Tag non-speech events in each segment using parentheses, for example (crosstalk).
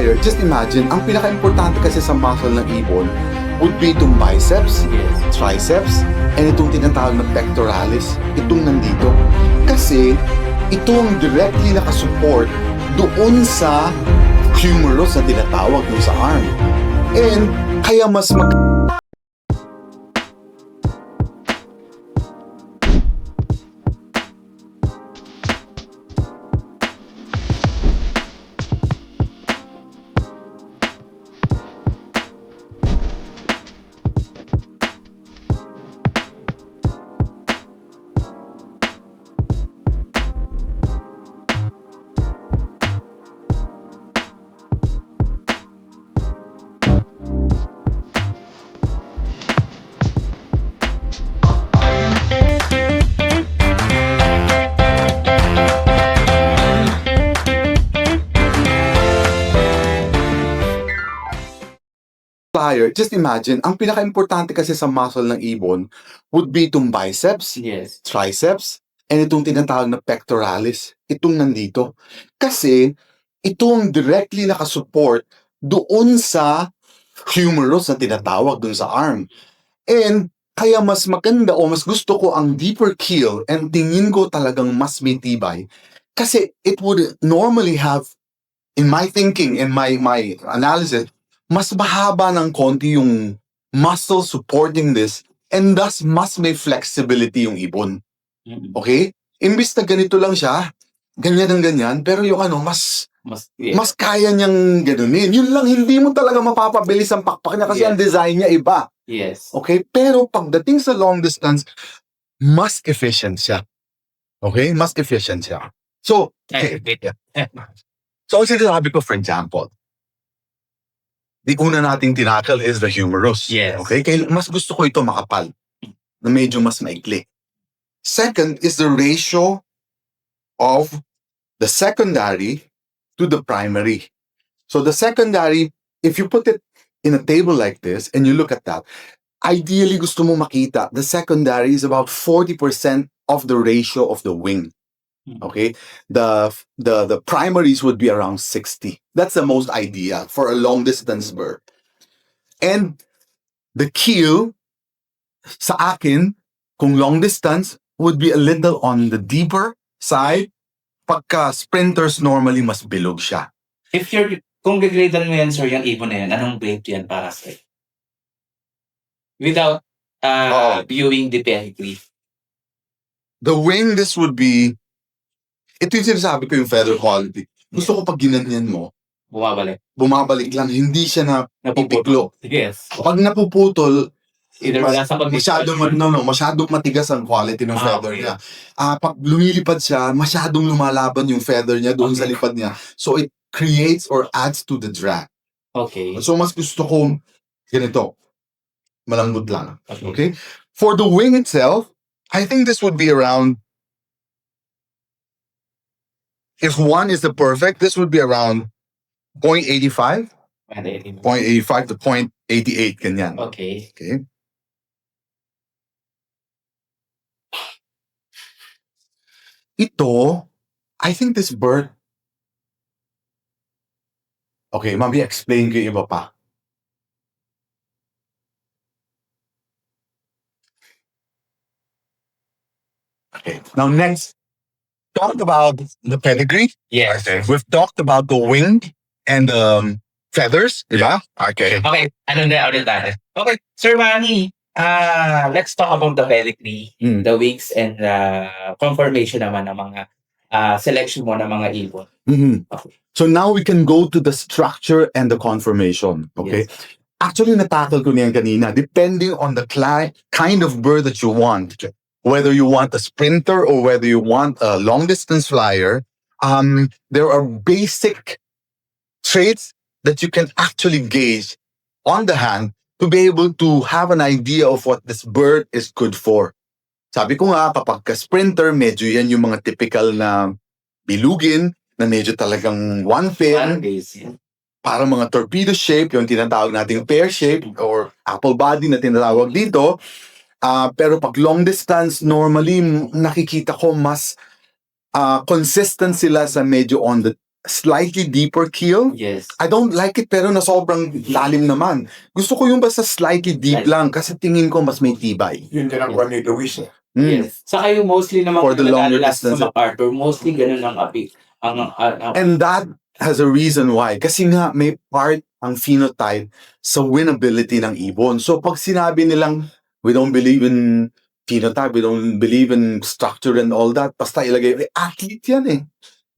flyer, just imagine, ang pinaka-importante kasi sa muscle ng ibon would be itong biceps, Yes. triceps, and itong tinatawag na pectoralis, itong nandito. Kasi ito ang directly nakasupport doon sa humerus na tinatawag doon sa arm. And kaya mas mag flyer, just imagine, ang pinaka-importante kasi sa muscle ng ibon would be itong biceps, Yes. triceps, and itong tinatawag na pectoralis, itong nandito. Kasi ito ang directly nakasupport doon sa humerus na tinatawag doon sa arm. And kaya mas maganda o mas gusto ko ang deeper keel and tingin ko talagang mas may tibay. Kasi it would normally have, in my thinking, in my, my analysis, mas mahaba ng konti yung muscle supporting this and thus mas may flexibility yung ibon. Mm. Okay? Imbis na ganito lang siya, ganyan ang ganyan, pero yung ano, mas Mas, yes. mas kaya niyang ganunin. Yun lang, hindi mo talaga mapapabilis ang pakpak niya kasi Yes. ang design niya iba. yes. Okay? Pero pagdating sa long distance, mas efficient siya. Okay? Mas efficient siya. So, Eh, wait. (laughs) so ang sinasabi ko, for example, di una nating tinakal is the humerus. Yes. Okay? Kaya mas gusto ko ito makapal. Na medyo mas maikli. Second is the ratio of the secondary to the primary. So the secondary, if you put it in a table like this and you look at that, ideally gusto mo makita the secondary is about 40% of the ratio of the wing. Hmm. Okay? The the the primaries would be around 60. That's the most ideal for a long distance bird. And the keel sa akin kung long distance would be a little on the deeper side. Pagka sprinters normally mas bilog siya. If you're, kung gagradean mo yan, sir, yung ibon na yan, anong grade yan para sa'yo? Without uh, Oo. viewing the pedigree. The wing, this would be, ito yung sinasabi ko yung feather quality. Gusto ko pag ginanyan mo, Bumabalik. bumabalik lang, hindi siya na Napuputol. pipiklo. Yes. Pag napuputol, Either wala sa pag masyadong, no, no, masyadong matigas ang quality ng Ah, feather okay. niya. Ah, pag lumilipad siya, masyadong lumalaban yung feather niya doon sa Okay. lipad niya. So it creates or adds to the drag. Okay. So mas gusto ko ganito. Malambot lang. Okay. Okay? For the wing itself, I think this would be around if one is the perfect, this would be around 0.85, Pwede. 0.85 to 0.88 ganyan. Okay. Okay? Ito, I think this bird Okay, mami explain ko yung iba pa. Okay, now next, talk about the pedigree. Yes. We've talked about the wing and the um, feathers, Yeah. Okay. Okay, ano na ulit natin? Okay, Sir Manny, ah let's talk about the pedigree, Mm. the wings, and the conformation naman ng mga ah selection mo ng mga ibon. Mhm. Okay. So now we can go to the structure and the conformation. Okay. Actually, natakal ko niyan kanina. Depending on the cli- kind of bird that you want, whether you want a sprinter or whether you want a long distance flyer, um, there are basic traits that you can actually gauge on the hand to be able to have an idea of what this bird is good for. Sabi ko nga, kapag ka sprinter, medyo yan yung mga typical na bilugin, na medyo talagang one fin, yan. para mga torpedo shape, yung tinatawag nating pear shape or apple body na tinatawag dito. Ah, pero pag long distance, normally nakikita ko mas ah, consistent sila sa medyo on the slightly deeper keel. Yes. I don't like it pero na sobrang lalim naman. Gusto ko yung basta slightly deep Like- lang kasi tingin ko mas may tibay. Yun din ang kwan ni Luis. Mm. Yes. Saka yung mostly naman For the longer nag-aalala sa distance. MacArthur, mostly ganun ang api. Ang, ang, ang, And that has a reason why. Kasi nga may part ang phenotype sa winnability ng ibon. So pag sinabi nilang we don't believe in phenotype, we don't believe in structure and all that, basta ilagay, eh, athlete yan eh.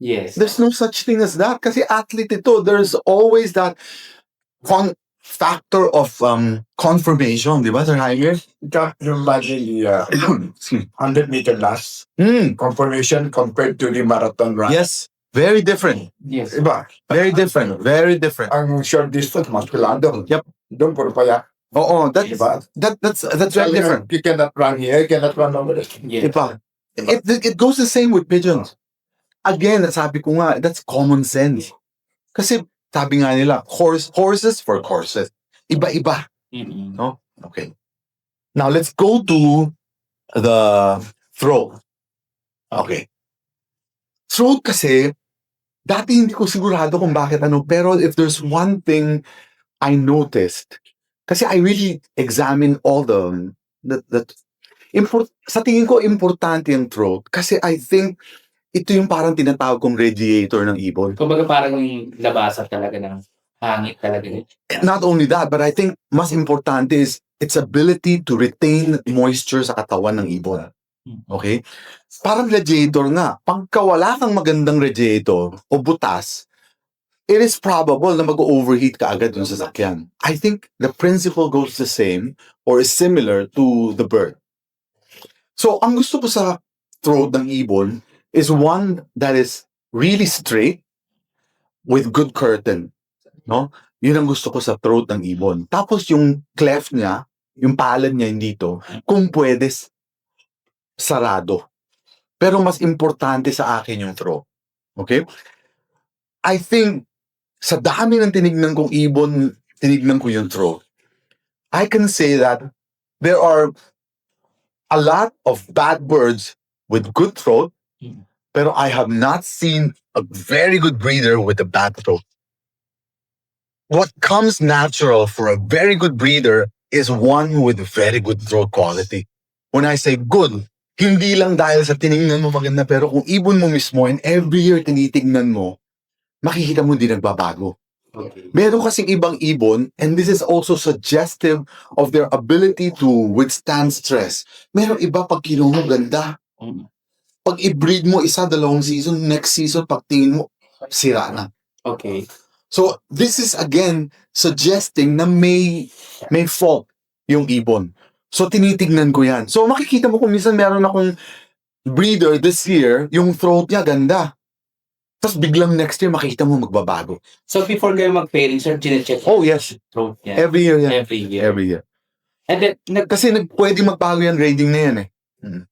yes. There's no such thing as that. Kasi athlete ito, there's always that con- factor of um, confirmation, di ba, Sir Jaime? Ika, yung imagine the uh, (coughs) 100 meter last Mm, confirmation compared to the marathon run. yes, very different. Yes. Iba, Very different. Very different. ang short distance, mas kulado. Yep. Doon puro paya. Oh, oh, Oo, that's, Diba? that, that's, that's very different. You cannot run here, you cannot run over there. Yes. Diba? It, it goes the same with pigeons. Again, sabi ko nga, that's common sense. Kasi sabi nga nila, horse, horses for horses. Iba-iba. Mm-mm. Okay. Now let's go to the throat. Okay. Throat kasi, dati hindi ko sigurado kung bakit ano, pero if there's one thing I noticed, kasi I really examine all the, the, the import, sa tingin ko importante yung throat kasi I think ito yung parang tinatawag kong radiator ng ibon. Kumbaga parang yung labasan talaga ng hangit talaga. not only that, but I think mas importante is its ability to retain moisture sa katawan ng ibon. Okay? Parang radiator nga. Pagka wala kang magandang radiator o butas, it is probable na mag-overheat ka agad dun sa sakyan. I think the principle goes the same or is similar to the bird. So, ang gusto ko sa throat ng ibon is one that is really straight with good curtain. No? Yun ang gusto ko sa throat ng ibon. Tapos yung cleft niya, yung palad niya dito, kung pwede, sarado. Pero mas importante sa akin yung throat. Okay? I think, sa dami ng tinignan kong ibon, tinignan ko yung throat. I can say that there are a lot of bad birds with good throat, Mm. pero I have not seen a very good breeder with a bad throat what comes natural for a very good breeder is one with very good throat quality. When I say good, hindi lang dahil sa tiningnan mo maganda, pero kung ibon mo mismo and every year tinitignan mo, makikita mo hindi nagbabago. Okay. Meron kasing ibang ibon, and this is also suggestive of their ability to withstand stress. Meron iba pag kinuha mo ganda. Mm. Pag i-breed mo isa, dalawang season, next season, pag tingin mo, sira na. Okay. So this is again suggesting na may may fault yung ibon. So tinitignan ko yan. So makikita mo kung minsan meron akong breeder this year, yung throat niya ganda. Tapos biglang next year makikita mo magbabago. So before kayo mag-pairing, sir, chinecheck Oh yes, throat niya. every year yan. Every year. Every year. And then, nag, Kasi nag, pwede magbago yung grading na yan eh. Mm,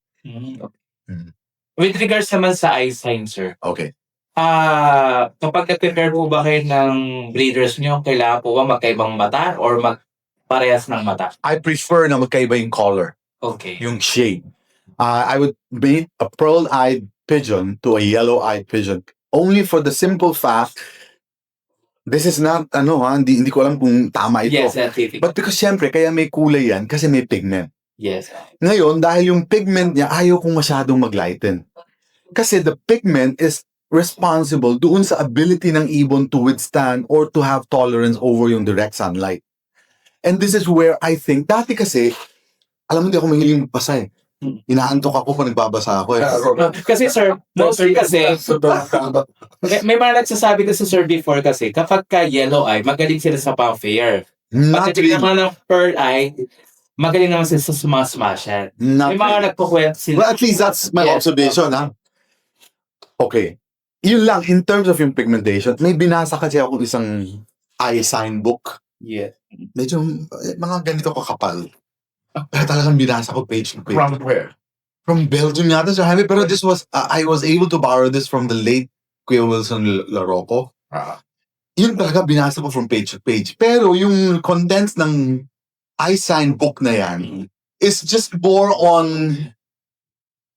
okay. Mm. With regards naman sa eye sign, sir, Okay. ah kapag nag-prepare po ba kayo ng breeders nyo, kailangan po ba magkaibang mata or magparehas ng mata? I prefer na magkaiba yung color, Okay. yung shade. Uh, I would mate a pearl-eyed pigeon to a yellow-eyed pigeon only for the simple fact this is not ano ha, hindi, hindi ko alam kung tama ito. Yes, scientific. But because syempre, kaya may kulay yan kasi may pigment. yes. Ngayon, dahil yung pigment niya, ayaw kong masyadong maglighten. Kasi the pigment is responsible doon sa ability ng ibon to withstand or to have tolerance over yung direct sunlight. And this is where I think, dati kasi, alam mo, hindi ako mahiling magbasa eh. Hmm. Inaantok ako pag nagbabasa ako eh. Kasi sir, mostly kasi, (laughs) may, may mga nagsasabi kasi sir before kasi, kapag ka yellow eye, magaling sila sa pang-fair. Not Pag tignan really. mo ng pearl eye, magaling naman sila sa sumasmashan. Not May mga really. nagkukwento sila. Well, at least that's my Yes. observation, ha? Okay. Yun lang, in terms of yung pigmentation, may binasa kasi ako isang eye sign book. Yeah. Medyo, eh, mga ganito kakapal. Talagang binasa ko page to page. From where? From Belgium yata, Sir Jaime. Pero this was, uh, I was able to borrow this from the late Kuya Wilson Larocco. Ah, Yun talaga binasa ko from page to page. Pero yung contents ng eye sign book na yan Mm. is just more on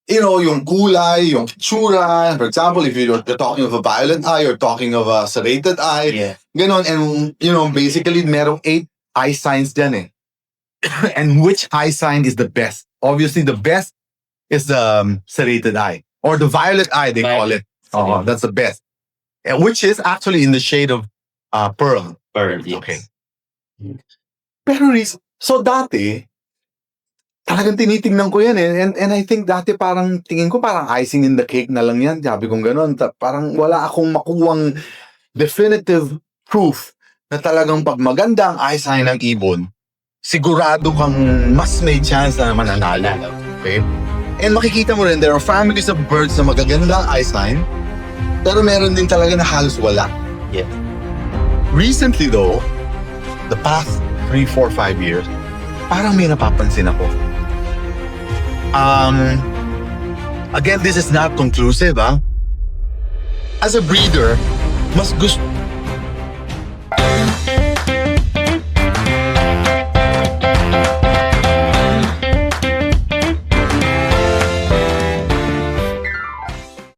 you know, yung kulay, yung tsura. For example, if you're, you're talking of a violet eye, you're talking of a serrated eye, Yeah. ganon. And, you know, basically, merong eight eye signs dyan eh. (coughs) and which eye sign is the best? Obviously, the best is the um, serrated eye. Or the violet eye, they call it. Oh, that's the best. And which is actually in the shade of uh, pearl. Pearl, yes. Okay. Pero Riz, so dati, talagang tinitingnan ko yan eh. And, and I think dati parang, tingin ko parang icing in the cake na lang yan. Sabi kong gano'n. Ta- Parang wala akong makuwang definitive proof na talagang pag maganda ang eye sign ng ibon, sigurado kang mas may chance na mananalo. Okay? And makikita mo rin, there are families of birds na magaganda ang eye sign, pero meron din talaga na halos wala. Yeah. Recently though, the past 3, 4, 5 years, parang may napapansin ako. Um, again, this is not conclusive, ah. As a breeder, mas gusto,